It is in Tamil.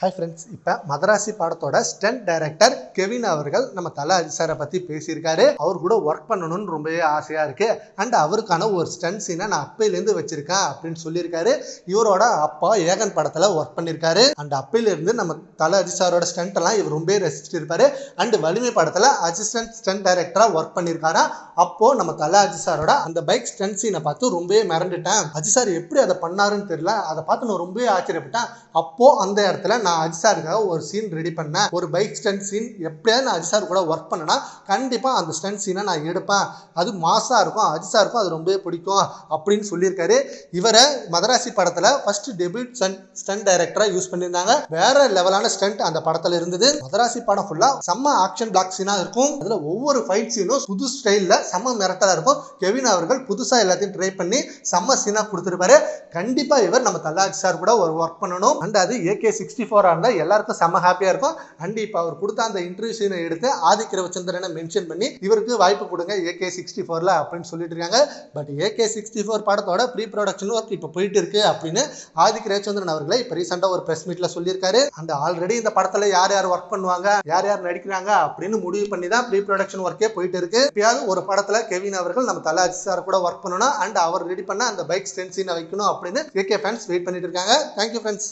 ஹாய் ஃப்ரெண்ட்ஸ் இப்போ மதராசி படத்தோட ஸ்டண்ட் டைரக்டர் கெவின் அவர்கள் நம்ம தலை அஜிசாரை சாரை பற்றி பேசியிருக்காரு. அவர் கூட ஒர்க் பண்ணணும்னு ரொம்பவே ஆசையாக இருக்குது அண்ட் அவருக்கான ஒரு ஸ்டென்ட் சீனை நான் அப்பையிலேருந்து வச்சுருக்கேன் அப்படின்னு சொல்லியிருக்காரு. இவரோட அப்பா ஏகன் படத்தில் ஒர்க் பண்ணியிருக்காரு. அண்ட் அப்பையிலேருந்து நம்ம தலை அஜித் சாரோட எல்லாம் இவர் ரொம்பவே ரசிச்சுட்டு இருப்பாரு. அண்ட் வலிமை படத்தில் அசிஸ்டன்ட் ஸ்டண்ட் டைரக்டராக ஒர்க் பண்ணியிருக்காரா? அப்போது நம்ம தலை அஜிசாரோட அந்த பைக் ஸ்டண்ட் சீனை பார்த்து ரொம்பவே மிரண்டுட்டேன். அஜித் சார் எப்படி அதை பண்ணாருன்னு தெரியல. அதை பார்த்து நான் ரொம்பவே ஆச்சரியப்பட்டேன். அப்போது அந்த இடத்துல நான் அஜிசாருக்காக ஒரு சீன் ரெடி பண்ணேன். ஒரு பைக் ஸ்டண்ட் சீன் எப்படியாவது நான் அஜிசார் கூட ஒர்க் பண்ணேன்னா கண்டிப்பாக அந்த ஸ்டண்ட் சீனை நான் எடுப்பேன். அது மாசாக இருக்கும். அஜிசாருக்கும் அது ரொம்பவே பிடிக்கும் அப்படின்னு சொல்லியிருக்காரு. இவரை மதராசி படத்தில் ஃபர்ஸ்ட் டெபியூட் ஸ்டண்ட் டைரக்டராக யூஸ் பண்ணியிருந்தாங்க. வேற லெவலான ஸ்டண்ட் அந்த படத்தில் இருந்தது. மதராசி படம் ஃபுல்லாக செம்ம ஆக்ஷன் பிளாக் சீனாக இருக்கும். அதில் ஒவ்வொரு ஃபைட் சீனும் புது ஸ்டைலில் செம்ம மிரட்டலாக இருக்கும். கெவின் அவர்கள் புதுசாக எல்லாத்தையும் ட்ரை பண்ணி செம்ம சீனாக கொடுத்துருப்பாரு. கண்டிப்பாக இவர் நம்ம தல்லாஜி சார் கூட ஒரு ஒர்க் பண்ணணும். அண்ட் அது ஏகே சிக்ஸ்டி ஃபோராக இருந்தால் எல்லாருக்கும் செம ஹாப்பியாக இருக்கும். அண்ட் இப்போ அவர் கொடுத்த அந்த இன்டர்வியூ சீனை எடுத்து ஆதிக் ரவிச்சந்திரனை மென்ஷன் பண்ணி இவருக்கு வாய்ப்பு கொடுங்க ஏகே சிக்ஸ்டி ஃபோரில் அப்படின்னு சொல்லிட்டு இருக்காங்க பட் ஏகே சிக்ஸ்டி ஃபோர் படத்தோட ப்ரீ ப்ரொடக்ஷன் ஒர்க் இப்போ போயிட்டு இருக்கு அப்படின்னு ஆதிக் ரவிச்சந்திரன் அவர்களை இப்போ ரீசெண்டாக ஒரு ப்ரெஸ் மீட்டில் சொல்லியிருக்காரு. அண்ட் ஆல்ரெடி இந்த படத்தில் யார் யார் ஒர்க் பண்ணுவாங்க யார் யார் நடிக்கிறாங்க அப்படின்னு முடிவு பண்ணி தான் ப்ரீ ப்ரொடக்ஷன் ஒர்க்கே போயிட்டு இருக்கு எப்பயாவது ஒரு படத்தில் கெவின் அவர்கள் நம்ம தலாஜி சார் கூட ஒர்க் பண்ணணும் அண்ட் அவர் ரெடி பண்ண அந்த பைக் ஸ்டென்சினை வைக்கணும் அப்படின்னு ஏகே ஃபேன்ஸ் வெயிட் பண்ணிட்டு இருக்காங்க தேங்க்யூ ஃப்ரெண்ட்ஸ்